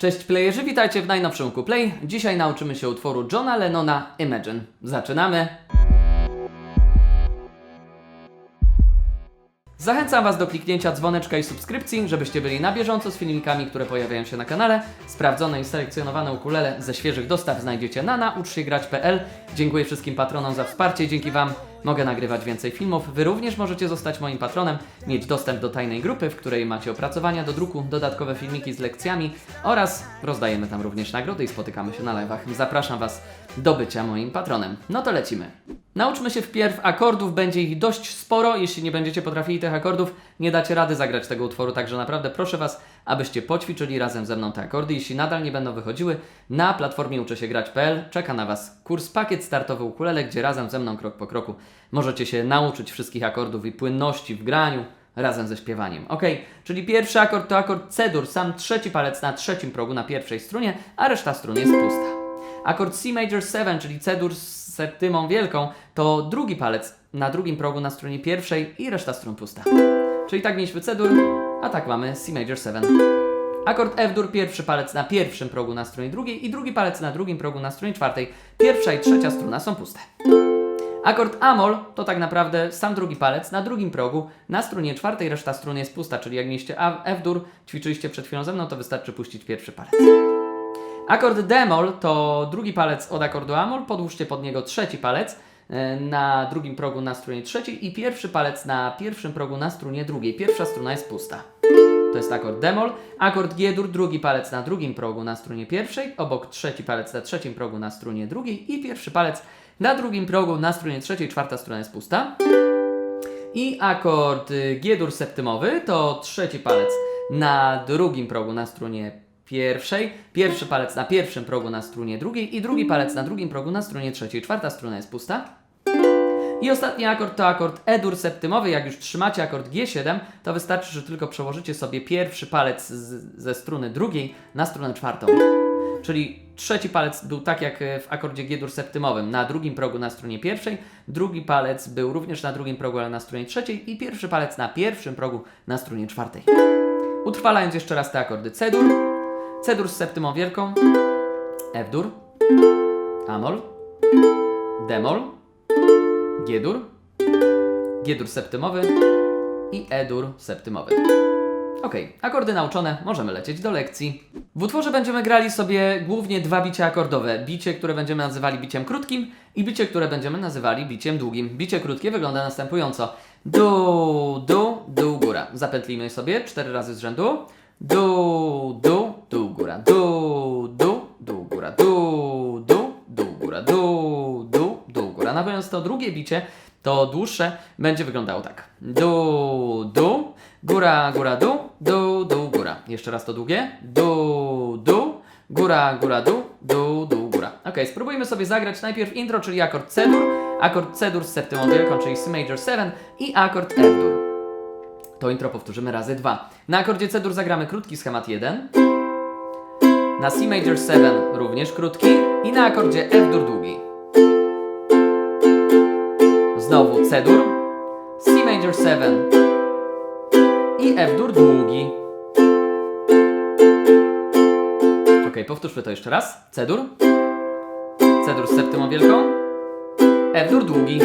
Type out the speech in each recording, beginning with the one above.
Cześć playerzy, witajcie w najnowszym Play. Dzisiaj nauczymy się utworu Johna Lennona Imagine. Zaczynamy! Zachęcam Was do kliknięcia dzwoneczka i subskrypcji, żebyście byli na bieżąco z filmikami, które pojawiają się na kanale. Sprawdzone i selekcjonowane ukulele ze świeżych dostaw znajdziecie na nauczsiegrać.pl. Dziękuję wszystkim patronom za wsparcie, dzięki Wam mogę nagrywać więcej filmów. Wy również możecie zostać moim patronem, mieć dostęp do tajnej grupy, w której macie opracowania do druku, dodatkowe filmiki z lekcjami oraz rozdajemy tam również nagrody i spotykamy się na live'ach. Zapraszam Was do bycia moim patronem. No to lecimy. Nauczmy się wpierw akordów, będzie ich dość sporo. Jeśli nie będziecie potrafili tych akordów, nie dacie rady zagrać tego utworu, także naprawdę proszę Was, abyście poćwiczyli razem ze mną te akordy. Jeśli nadal nie będą wychodziły, na platformie uczę się grać.pl czeka na Was kurs pakiet startowy ukulele, gdzie razem ze mną krok po kroku możecie się nauczyć wszystkich akordów i płynności w graniu razem ze śpiewaniem. Ok, czyli pierwszy akord to akord C-dur, sam trzeci palec na trzecim progu na pierwszej strunie, a reszta strun jest pusta. Akord C major 7, czyli C-dur z septymą wielką, to drugi palec na drugim progu na strunie pierwszej i reszta strun pusta. Czyli tak mieliśmy C-dur, a tak mamy C major 7. Akord F-dur, pierwszy palec na pierwszym progu na stronie drugiej i drugi palec na drugim progu na stronie czwartej. Pierwsza i trzecia struna są puste. Akord Amol to tak naprawdę sam drugi palec na drugim progu, na strunie czwartej reszta strun jest pusta, czyli jak mieliście A- F-dur, ćwiczyliście przed chwilą ze mną, to wystarczy puścić pierwszy palec. Akord D-mol to drugi palec od akordu Amol, podłóżcie pod niego trzeci palec na drugim progu na strunie trzeciej i pierwszy palec na pierwszym progu na strunie drugiej. Pierwsza struna jest pusta. To jest akord D-mol. Akord G-dur, drugi palec na drugim progu na strunie pierwszej, obok trzeci palec na trzecim progu na strunie drugiej i pierwszy palec na drugim progu na strunie trzeciej, czwarta struna jest pusta. I akord y, G-dur septymowy to trzeci palec na drugim progu na strunie pierwszej, pierwszy palec na pierwszym progu na strunie drugiej i drugi palec na drugim progu na strunie trzeciej, czwarta struna jest pusta. I ostatni akord to akord E-dur septymowy. Jak już trzymacie akord G7, to wystarczy, że tylko przełożycie sobie pierwszy palec z, ze struny drugiej na strunę czwartą. Czyli trzeci palec był tak jak e, w akordzie G-dur septymowym, na drugim progu na strunie pierwszej, drugi palec był również na drugim progu, ale na strunie trzeciej i pierwszy palec na pierwszym progu na strunie czwartej. Utrwalając jeszcze raz te akordy C-dur, C-dur z septymą wielką, F-dur, Amol, D-mol, G-dur, G-dur septymowy i E-dur septymowy. Ok, akordy nauczone, możemy lecieć do lekcji. W utworze będziemy grali sobie głównie dwa bicia akordowe. Bicie, które będziemy nazywali biciem krótkim i bicie, które będziemy nazywali biciem długim. Bicie krótkie wygląda następująco. Du, du, du, góra. Zapętlimy sobie cztery razy z rzędu. Du, du, du, góra. Du, du, du, góra. Du, góra. Natomiast to drugie bicie, to dłuższe, będzie wyglądało tak. Du, du, góra, góra, du, du, du, góra. Jeszcze raz to długie. Du, du, góra, góra, du, du, du, góra. Ok, spróbujmy sobie zagrać najpierw intro, czyli akord C-dur, akord C-dur z septymą wielką, czyli C major 7 i akord F-dur. To intro powtórzymy razy dwa. Na akordzie C-dur zagramy krótki schemat 1. Na C major 7 również krótki i na akordzie F-dur długi. C-dur, C major 7 i F-dur długi. Ok, powtórzmy to jeszcze raz. C-dur, C-dur z septymą wielką, F-dur długi.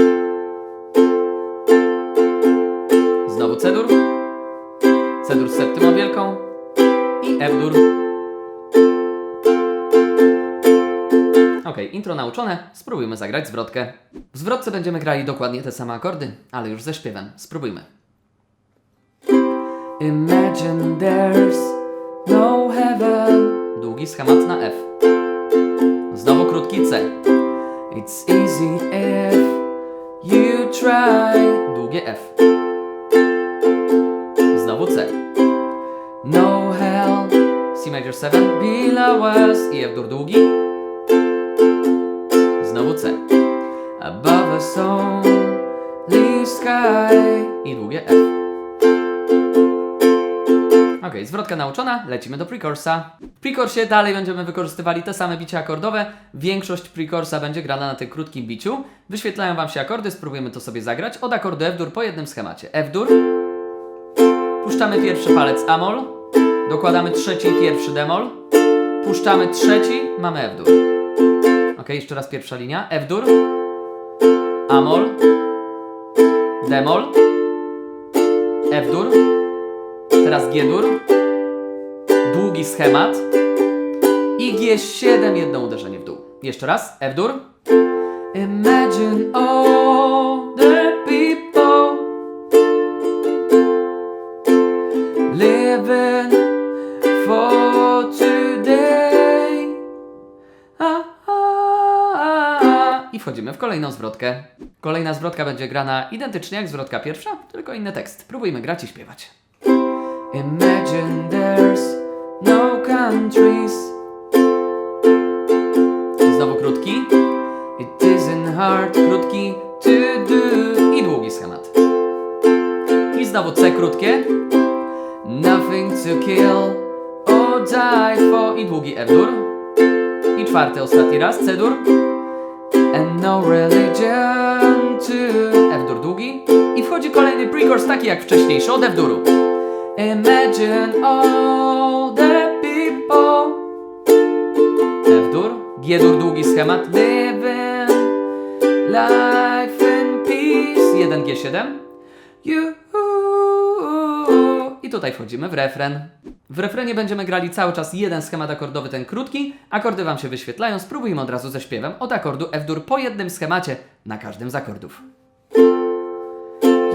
Znowu C-dur, C-dur z septymą wielką i F-dur. Ok, intro nauczone, spróbujmy zagrać zwrotkę. W zwrotce będziemy grali dokładnie te same akordy, ale już ze śpiewem. Spróbujmy. Imagine there's no heaven. Długi schemat na F. Znowu krótki C. It's easy if you try. Długie F. Znowu C. No hell. C major 7 below us. I F dur długi. Above us only sky. I długie F. Ok, zwrotka nauczona, lecimy do precorsa. W precorsie dalej będziemy wykorzystywali te same bicie akordowe. Większość precorsa będzie grana na tym krótkim biciu. Wyświetlają Wam się akordy, spróbujemy to sobie zagrać. Od akordu F-dur po jednym schemacie. F-dur, puszczamy pierwszy palec Amol, dokładamy trzeci i pierwszy Demol, puszczamy trzeci, mamy F-dur. Ok, jeszcze raz pierwsza linia. F-dur, Amol, Demol, F-dur, teraz G-dur, długi schemat? I G7, jedno uderzenie w dół. Jeszcze raz, F-dur. Imagine all the people living wchodzimy w kolejną zwrotkę. Kolejna zwrotka będzie grana identycznie jak zwrotka pierwsza, tylko inny tekst. Próbujmy grać i śpiewać. Imagine there's no countries. Znowu krótki. It isn't hard, krótki to do i długi schemat. I znowu C krótkie. Nothing to kill or die for i długi F-dur. I czwarty, ostatni raz, C-dur. And no religion to F-dur długi. I wchodzi kolejny pre-chorus taki jak wcześniejszy od F-duru. Imagine all the people F-dur, G-dur, długi schemat Living life in peace 1 G7 You I tutaj wchodzimy w refren. W refrenie będziemy grali cały czas jeden schemat akordowy, ten krótki. Akordy Wam się wyświetlają. Spróbujmy od razu ze śpiewem od akordu F-dur po jednym schemacie na każdym z akordów.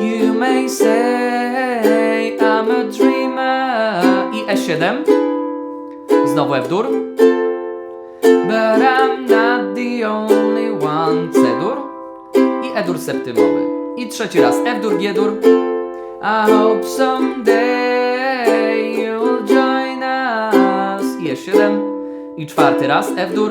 You may say I'm a dreamer i E7 Znowu F-dur But I'm not the only one C-dur i E-dur septymowy i trzeci raz F-dur, G-dur I hope someday you'll join us i E7 i czwarty raz F-dur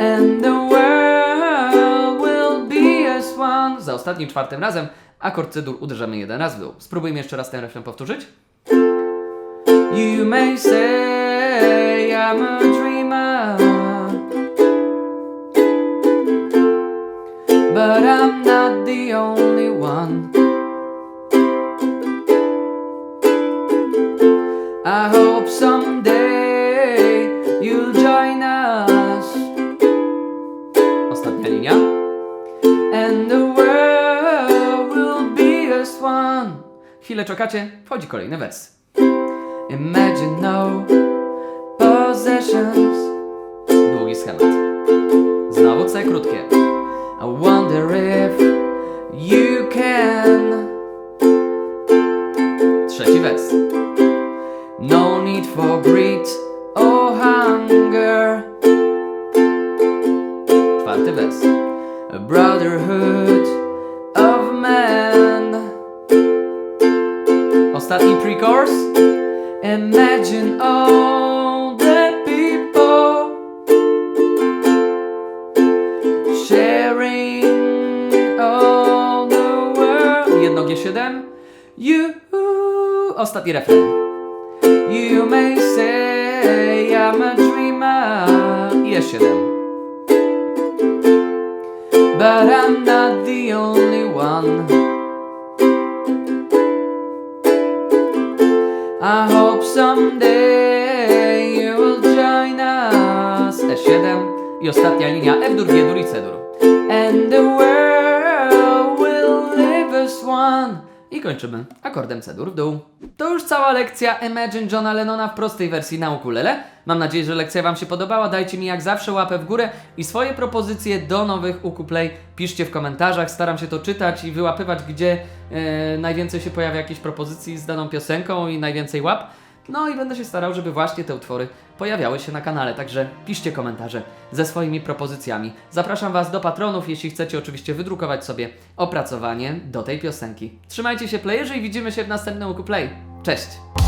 And the world will be as one. Za ostatnim czwartym razem akord C-dur uderzamy jeden raz w dół. Spróbujmy jeszcze raz ten refren powtórzyć. You may say I'm a dreamer, but I'm not the only one. I hope someday you'll join us. Ostatnia linia. And the world will be as one. Chwilę czekacie, wchodzi kolejny wers. Imagine no possessions. Długi schemat. Znowu C krótkie. I wonder if you can. Trzeci wers. For greed or hunger. Czwarty wers. A brotherhood of men. Ostatni pre-chorus. Imagine all the people sharing all the world. Jedno G7. You. Ostatni refren. I'm a dreamer. I E7. But I'm not the only one. I hope someday join us. E7 i ostatnia linia F-dur, G-dur i C-dur. And the world will live as one. I kończymy akordem C-dur w dół. To już cała lekcja Imagine Johna Lennona w prostej wersji na ukulele. Mam nadzieję, że lekcja Wam się podobała. Dajcie mi jak zawsze łapę w górę i swoje propozycje do nowych ukuplay piszcie w komentarzach. Staram się to czytać i wyłapywać, gdzie e, najwięcej się pojawia jakichś propozycji z daną piosenką i najwięcej łap. No i będę się starał, żeby właśnie te utwory pojawiały się na kanale, także piszcie komentarze ze swoimi propozycjami. Zapraszam Was do patronów, jeśli chcecie oczywiście wydrukować sobie opracowanie do tej piosenki. Trzymajcie się playerzy i widzimy się w następnym Ukuplay. Cześć!